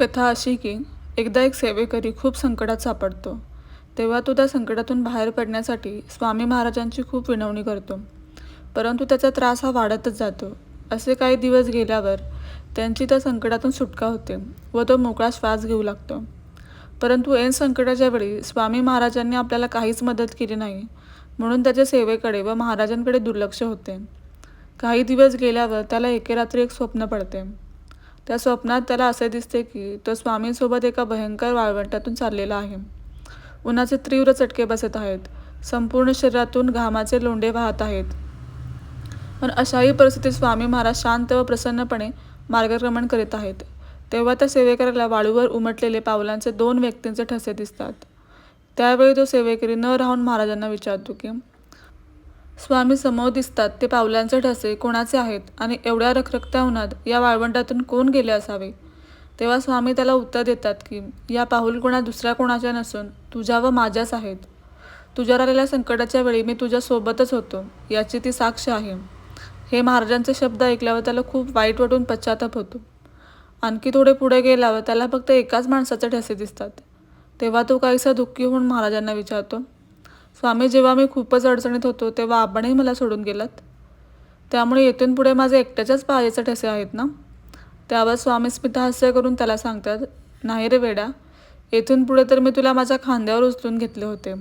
कथा अशी की एकदा एक सेवेकरी खूप संकटात सापडतो. तेव्हा तो त्या संकटातून बाहेर पडण्यासाठी स्वामी महाराजांची खूप विनवणी करतो. परंतु त्याचा त्रास हा वाढतच जातो. असे काही दिवस गेल्यावर त्यांची त्या संकटातून सुटका होते व तो मोकळा श्वास घेऊ लागतो. परंतु ऐन संकटाच्या वेळी स्वामी महाराजांनी आपल्याला काहीच मदत केली नाही म्हणून त्याच्या सेवेकडे व महाराजांकडे दुर्लक्ष होते. काही दिवस गेल्यावर त्याला एके रात्री एक स्वप्न पडते. त्या स्वप्नात त्याला असे दिसते की तो स्वामींसोबत एका भयंकर वाळवंटातून चाललेला आहे. उन्हाचे तीव्र चटके बसत आहेत. संपूर्ण शरीरातून घामाचे लोंढे वाहत आहेत. पण अशाही परिस्थितीत स्वामी महाराज शांत व प्रसन्नपणे मार्गक्रमण करीत आहेत. तेव्हा त्या सेवेकऱ्याला वाळूवर उमटलेले पावलांचे दोन व्यक्तींचे ठसे दिसतात. त्यावेळी तो सेवेकरी न राहून महाराजांना विचारतो की स्वामी समोर दिसतात ते पावलांचे ठसे कोणाचे आहेत आणि एवढ्या रखरखत्या उन्हात या वाळवंटातून कोण गेले असावे? तेव्हा स्वामी त्याला उत्तर देतात की या पाहुल कोणा दुसऱ्या कोणाच्या नसून तुझ्या व माझ्याच आहेत. तुझ्यावर आलेल्या संकटाच्या वेळी मी तुझ्यासोबतच होतो याची ती साक्ष आहे. हे महाराजांचे शब्द ऐकल्यावर त्याला खूप वाईट वाटून पश्चाताप होतो. आणखी थोडे पुढे गेल्यावर त्याला फक्त एकाच माणसाचे ठसे दिसतात. तेव्हा तो काहीसा दुःखी होऊन महाराजांना विचारतो स्वामी जेव्हा मी खूपच अडचणीत होतो तेव्हा आपणही मला सोडून गेलात. त्यामुळे येथून पुढे माझे एकट्याच्याच पायाचे ठसे आहेत ना? त्यावर स्वामी स्मितहास्य करून त्याला सांगतात नाही रे वेडा येथून पुढे तर मी तुला माझ्या खांद्यावर उचलून घेतले होते.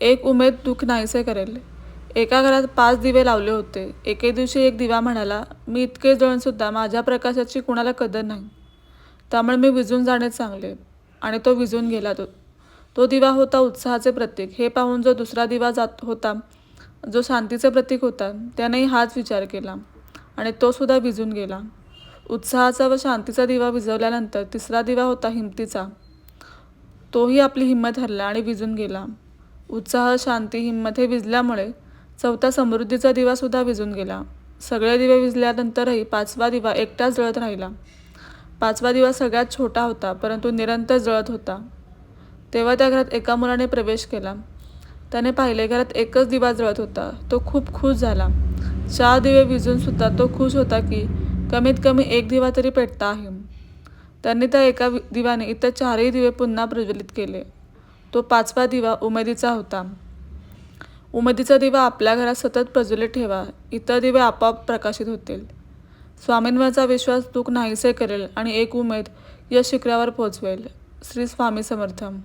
एक उमेद दुःख नाहीसे करेल. एका घरात पाच दिवे लावले होते. एके दिवशी एक दिवा म्हणाला मी इतके जळूनसुद्धा माझ्या प्रकाशाची कुणाला कदर नाही. त्यामुळे मी विजून जाणे चांगले आणि तो विझून गेला तो तो दिवा होता उत्साहाचे प्रतीक. हे पाहून जो दुसरा दिवा जात होता जो शांतीचे प्रतीक होता त्यानेही हाच विचार केला आणि तो सुद्धा गेला. उत्साहाचा व शांतीचा दिवा विझवल्यानंतर तिसरा दिवा होता हिमतीचा. तोही आपली हिंमत हरला आणि विजून गेला. उत्साह शांती हिंमत हे विझल्यामुळे चौथा समृद्धीचा दिवासुद्धा विझून गेला. सगळे दिवे विजल्यानंतरही पाचवा दिवा एकटाच जळत राहिला. पाचवा दिवा सगळ्यात छोटा होता परंतु निरंतर जळत होता. तेव्हा त्या घरात एका मुलाने प्रवेश केला. त्याने पाहिले घरात एकच दिवा जळत होता. तो खूप खुश झाला. चार दिवे विजून सुद्धा तो खुश होता की कमीत कमी एक दिवा तरी पेटता आहे. त्यांनी त्या एका दिव्याने इतर चारही दिवे पुन्हा प्रज्वलित केले. तो पाचवा दिवा उमेदीचा होता. उमेदीचा दिवा आपल्या घरात सतत प्रज्वलित ठेवा. इतर दिवे आपोआप प्रकाशित होतील. स्वामींवरचा विश्वास दुःख नाहीसे करेल आणि एक उमेद यश शिखरावर पोचवेल श्री स्वामी समर्थम